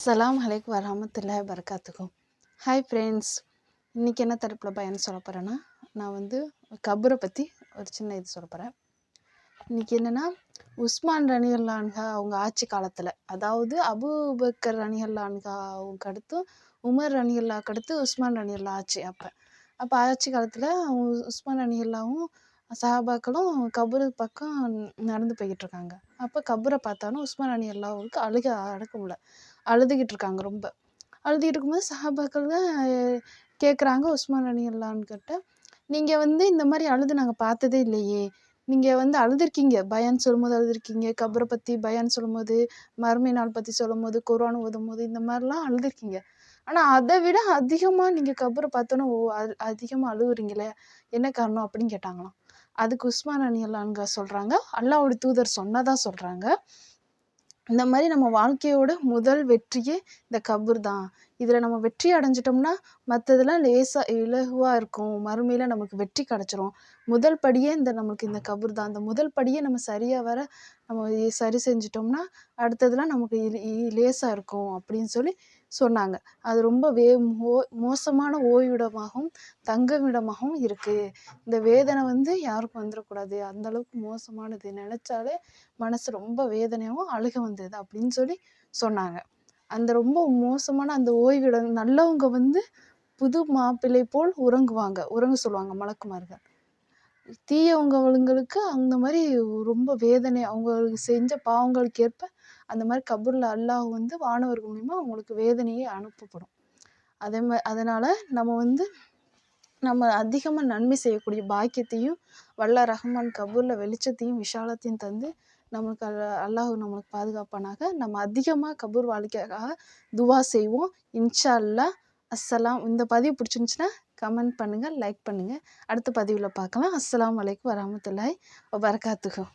சலாம் அலைக்கும் வரமத்துல்லாஹி வரகாத்துக்கும் ஹாய் ஃப்ரெண்ட்ஸ் இன்றைக்கி என்ன தரப்பில் பயன் சொல்ல போகிறேன்னா நான் வந்து கபரை பற்றி ஒரு சின்ன இது சொல்ல போகிறேன் இன்றைக்கி என்னென்னா உஸ்மான் ரணிகல்லான்கா அவங்க ஆட்சி காலத்தில் அதாவது அபுபக்கர் ரணிகல்லான்கா அவங்க அடுத்து உமர் ரனிகல்லாவுக்கு அடுத்து உஸ்மான் ரணிகல்லா ஆட்சி அப்போ. அப்போ ஆட்சி காலத்தில் உஸ்மான் ரணிகல்லாவும் சஹாபாக்களும் கபரு பக்கம் நடந்து போய்கிட்டு இருக்காங்க. அப்போ கபரை பார்த்தாலும் உஸ்மான் ரணிகல்லாவுக்கு அழுக அடக்க முடியல. அழுதுகிட்டு இருக்காங்க ரொம்ப. அழுதுகிட்டு இருக்கும்போது சஹாபாக்கள் கேட்குறாங்க உஸ்மான் அலி அல்லான்னு கிட்ட நீங்கள் வந்து இந்த மாதிரி அழுது நாங்கள் பார்த்ததே இல்லையே. நீங்கள் வந்து அழுதுருக்கீங்க. பயான் சொல்லும்போது அழுதுருக்கீங்க. கபரை பற்றி பயான் சொல்லும்போது மறுமை நாள் பற்றி சொல்லும்போது குரான் ஓதும் போது இந்த மாதிரிலாம் அழுதுருக்கீங்க. ஆனால் அதை விட அதிகமாக நீங்கள் கபரை பார்த்தோன்னே ஓ அதிகமாக அழுகுறீங்களே என்ன காரணம்? அப்படின்னு கேட்டாங்களாம். அதுக்கு உஸ்மான் அணி அல்லான்கா சொல்கிறாங்க அல்லாவோட தூதர் சொன்னதாக சொல்கிறாங்க இந்த மாதிரி நம்ம வாழ்க்கையோட முதல் வெற்றியே இந்த கபூர் தான். இதில் நம்ம வெற்றி அடைஞ்சிட்டோம்னா மற்றதெல்லாம் லேசாக இலகுவாக இருக்கும். மறுமையில் நமக்கு வெற்றி கிடச்சிரும். முதல் படியே இந்த நமக்கு இந்த கபர் தான். அந்த முதல் படியே நம்ம சரியாக வர நம்ம சரி செஞ்சிட்டோம்னா அடுத்ததெல்லாம் நமக்கு லேசாக இருக்கும் அப்படின்னு சொல்லி சொன்னாங்க. அது ரொம்ப வே மோ மோசமான ஓய்விடமாகவும் தங்குமிடமாகவும் இருக்குது இந்த வேதனை வந்து யாருக்கும் வந்துடக்கூடாது அந்தளவுக்கு மோசமானது நினச்சாலே மனசு ரொம்ப வேதனையாகவும் அழுக வந்தது அப்படின்னு சொல்லி சொன்னாங்க. அந்த ரொம்ப மோசமான அந்த ஓய்விடம் நல்லவங்க வந்து புது மாப்பிள்ளை போல் உறங்குவாங்க. உறங்க சொல்லுவாங்க மலக்குமார்கள். தீயவங்கவங்களுக்கு அந்த மாதிரி ரொம்ப வேதனை அவங்களுக்கு செஞ்ச பாவங்களுக்கு ஏற்ப அந்த மாதிரி கபூரில் அல்லாஹ் வந்து வானவர்கள் மூலிமா அவங்களுக்கு வேதனையே அனுப்பப்படும். அதே மாதிரி அதனால் நம்ம வந்து நம்ம அதிகமாக நன்மை செய்யக்கூடிய பாக்கியத்தையும் வல்ல ரஹ்மான் கபூரில் வெளிச்சத்தையும் விஷாலத்தையும் தந்து நம்மளுக்கு அல்லாஹ் நம்மளுக்கு பாதுகாப்பானாக. நம்ம அதிகமாக கபூர் வாழ்க்கைக்காக துவா செய்வோம். இன்ஷா அல்லா அஸ்ஸலாம் இந்த பதிவு பிடிச்சிருந்துச்சின்னா கமெண்ட் பண்ணுங்கள் லைக் பண்ணுங்கள் அடுத்த பதிவில் பார்க்கலாம். அஸ்லாம் வலைக்கம் வரமத்துல்லாய் வரகாத்துகம்